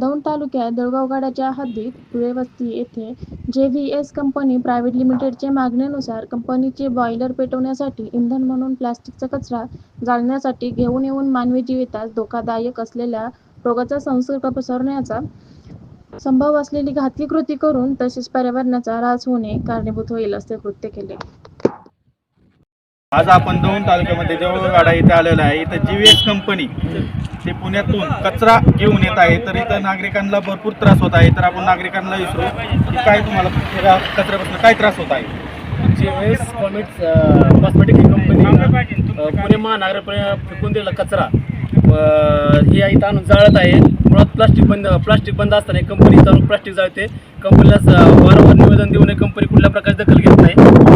दौंड तालुक्यात देऊळगावगडाच्या हद्दीत धुळेवस्ती येथे J V S company private लिमिटेडच्या मागणीनुसार कंपनीचे बॉयलर पेटवण्यासाठी इंधन म्हणून प्लास्टिकचा कचरा जाळण्यासाठी घेऊन येऊन मानवी जीवितास धोकादायक असलेल्या रोगाचा संसर्ग पसरण्याचा संभव असलेली घातकी कृती करून तसेच पर्यावरणाचा ऱ्हास होणे कारणीभूत होईल असे कृत्य केले. आज आपण दोन तालुक्यामध्ये देऊळगाडा इथे आलेला आहे. इथं जी एस कंपनी ते पुण्यातून कचरा घेऊन येत आहे. तर इथं नागरिकांना भरपूर त्रास होत आहे. तर आपण नागरिकांना विसरू की काय तुम्हाला कचऱ्यापासून काय त्रास होत आहे? जी एस कॉमिट्स कॉस्मेटिक ही कंपनी पुणे महानगरापर्यंत फेकून दिलेला कचरा. हे इथं आणून जाळत आहे. मुळात प्लास्टिक बंद प्लास्टिक बंद असताना कंपनी चालू प्लास्टिक जाळते. कंपनीला वारंवार निवेदन देऊन कंपनी कुठल्या प्रकारची दखल घेत नाही.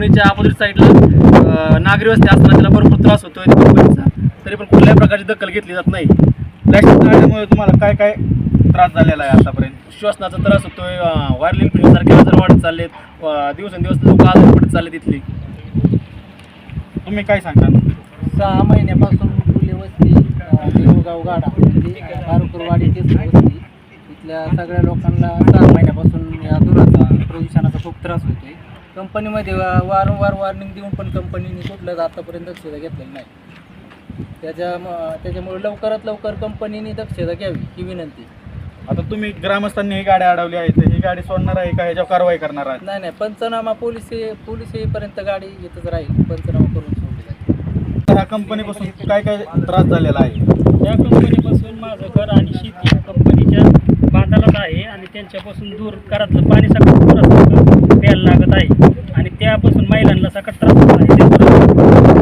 कंपनीच्या अपोजिट साईडला नागरी वस्ती असताना त्याला भरपूर त्रास होतोय कंपनीचा तरी पण कुठल्याही प्रकारची दखल घेतली जात नाही. प्लॅस्टिक तुम्हाला काय काय त्रास झालेला आहे आतापर्यंत? श्वसनाचा त्रास होतोय व्हायरल इन्फ्लुएन्सारखे आजार वाढत चाललेत दिवसेंदिवस लोक आजार पडत चालले तिथली तुम्ही काय सांगता सहा महिन्यापासून फुले वस्ती देऊळगाव गाडा म्हणजे बारुकरवाडी वस्ती. इथल्या सगळ्या लोकांना सहा महिन्यापासून या धुराचा प्रदूषणाचा खूप त्रास होतोय. कंपनीमध्ये वा- वारंवार वॉर्निंग देऊन पण कंपनीने कुठलंच आतापर्यंत दक्षता घेतलेली नाही. त्याच्या त्याच्यामुळे लवकरात लवकर कंपनीने दक्षता घ्यावी ही विनंती. आता तुम्ही ग्रामस्थांनी ही गाडी अडवली आहे तर ही गाडी सोडणार आहे का? ह्याच्यावर कारवाई करणार आहे? नाही नाही पंचनामा पोलीस पोलीस येईपर्यंत गाडी इथंच राहील पंचनामा करून सोडली जाईल. ह्या कंपनीपासून काय काय त्रास झालेला आहे? या कंपनीपासून माझं घर आणि शेती कंपनीच्या बांधालाच आहे आणि त्यांच्यापासून दूर घरातलं पाणी सगळं दूर असतं प्यायला लागत आहे. त्रास होत.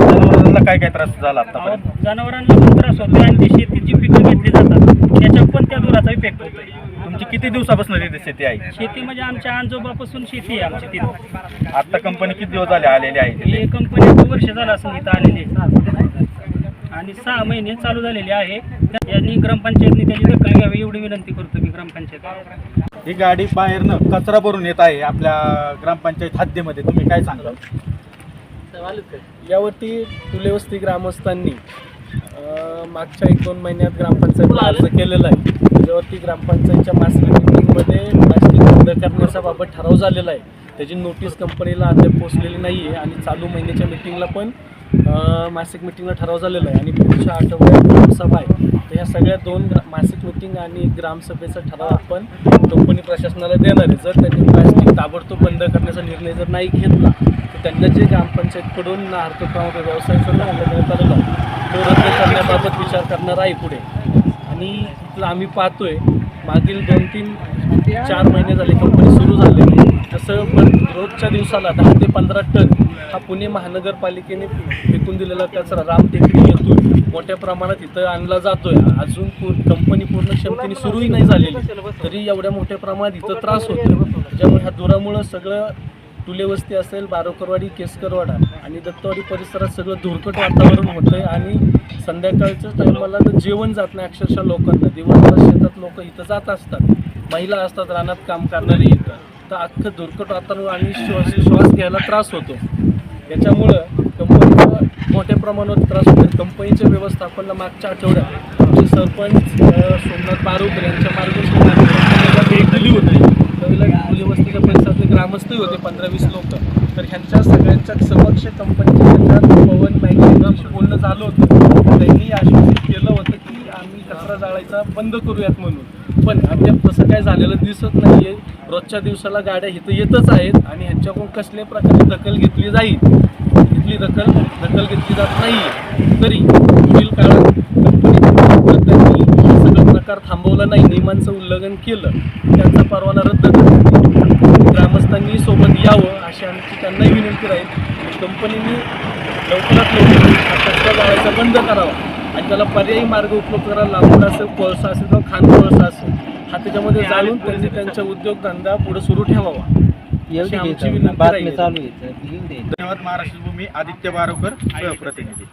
जनावरांना काय काय त्रास झाला आतापर्यंत? अहो, जनावरांना पण त्रास होतो आणि ती शेतीची पिकं घेतली जातात त्याच्यावर पण त्या धुराचा इफेक्ट होतोय. तुमची किती दिवसापासून तिथे शेती आहे? शेती म्हणजे आमच्या आजोबापासून शेती आहे आमची तिथं. आता कंपनी किती दिवस झाले आलेली आहे ही कंपनी एक वर्ष झालं असं इथं आलेली आहे. आणि सहा महिने चालू झालेले आहे. यांनी ग्रामपंचायतनी त्याची दखल घ्यावी एवढी विनंती करतो मी ग्रामपंचायत ही गाडी बाहेरनं कचरा भरून येत आहे आपल्या ग्रामपंचायत हद्दीमध्ये. तुम्ही काय सांगाल? यावरती फुलेवस्ती ग्रामस्थांनी मागच्या एक दोन महिन्यात ग्रामपंचायतला अर्ज केलेला आहे. त्याच्यावरती ग्रामपंचायतच्या मासिक मिटिंगमध्ये प्लास्टिक बंद करण्याचा बाबत ठराव झालेला आहे. त्याची नोटीस कंपनीला अद्याप पोचलेली नाही आहे आणि चालू महिन्याच्या मिटिंगला पण मासिक मिटिंगला ठराव झालेला आहे. आणि पुढच्या आठवड्यात ग्रामसभा आहे. तर ह्या सगळ्या दोन मासिक मिटिंग आणि ग्रामसभेचा ठराव आपण कंपनी प्रशासनाला देणार आहे. जर त्यांनी प्लास्टिक ताबडतोब बंद करण्याचा निर्णय जर नाही घेतला त्यांना जे ग्रामपंचायतकडून हरकत व्यवसाय सुरू आलेला तो रद्द करण्याबाबत विचार करणार आहे पुढे. आणि इथलं आम्ही पाहतोय मागील दोन तीन चार महिने झाले कंपनी सुरू झाले तसं पण रोजच्या दिवसाला दहा ते पंधरा टन हा पुणे महानगरपालिकेने फेकून दिलेला कचरा रामटेकडी येथून मोठ्या प्रमाणात इथं आणला जातोय. अजून कंपनी पूर्ण क्षमतेने सुरूही नाही झालेली. तरी एवढ्या मोठ्या प्रमाणात इथं त्रास होतो त्यामुळे ह्या धुरामुळं सगळं टुलेवस्ती असेल बारोकरवाडी केसकरवाडा आणि दत्तवाडी परिसरात सगळं धुरकट वातावरण होतं आहे आणि संध्याकाळच्या टायमाला तर जेवण जात नाही अक्षरशः लोकांना. दिवसभर शेतात लोक इथं जात असतात. महिला असतात रानात काम करणारी इथं. तर अख्खं धुरकट वातावरण आणि श्वास श्वास घ्यायला त्रास होतो. याच्यामुळं कंपनीचा मोठ्या प्रमाणावर त्रास होतो कंपनीच्या व्यवस्थापनाला मागच्या आठवड्यात आमचे सरपंच सोमनाथ बारोकर यांच्या मार्गदर्शनाखाली बसली होते पंधरा वीस लोक. तर ह्यांच्या सगळ्यांच्या समक्ष कंपनीच्या ह्याच्यात पवन मॅगझिनशी बोलणं झालं होतं. त्यांनी आश्वासित केलं होतं की आम्ही कचरा जाळायचा बंद करूयात म्हणून. पण अद्याप तसं काय झालेलं दिसत नाही आहे रोजच्या दिवसाला गाड्या इथं येतच आहेत आणि ह्यांच्याकडून कसल्या प्रकारे दखल घेतली जाईल? घेतली दखल दखल घेतली जात नाही आहे तरी पुढील काळात कंपनी सगळा प्रकार थांबवला नाही. नियमांचं उल्लंघन केलं. त्यांचा परवाना रद्द करण्यात ग्रामस्थांनी सोबत यावं अशी आमची त्यांनाही विनंती राहील. कंपनीने लवकरात लवकर कचरा जाळायचा बंद करावा आणि त्याला पर्यायी मार्ग उपलब्ध करावा लाकूड असेल कोळसा असेल किंवा खान कोळसा असेल हा त्याच्यामध्ये जाळून त्यांनी त्यांचा उद्योगधंदा पुढे सुरू ठेवावा. आमची विनंती राहील. धन्यवाद महाराष्ट्र भूमी आदित्य बारोकर सहप्रतिनिधी.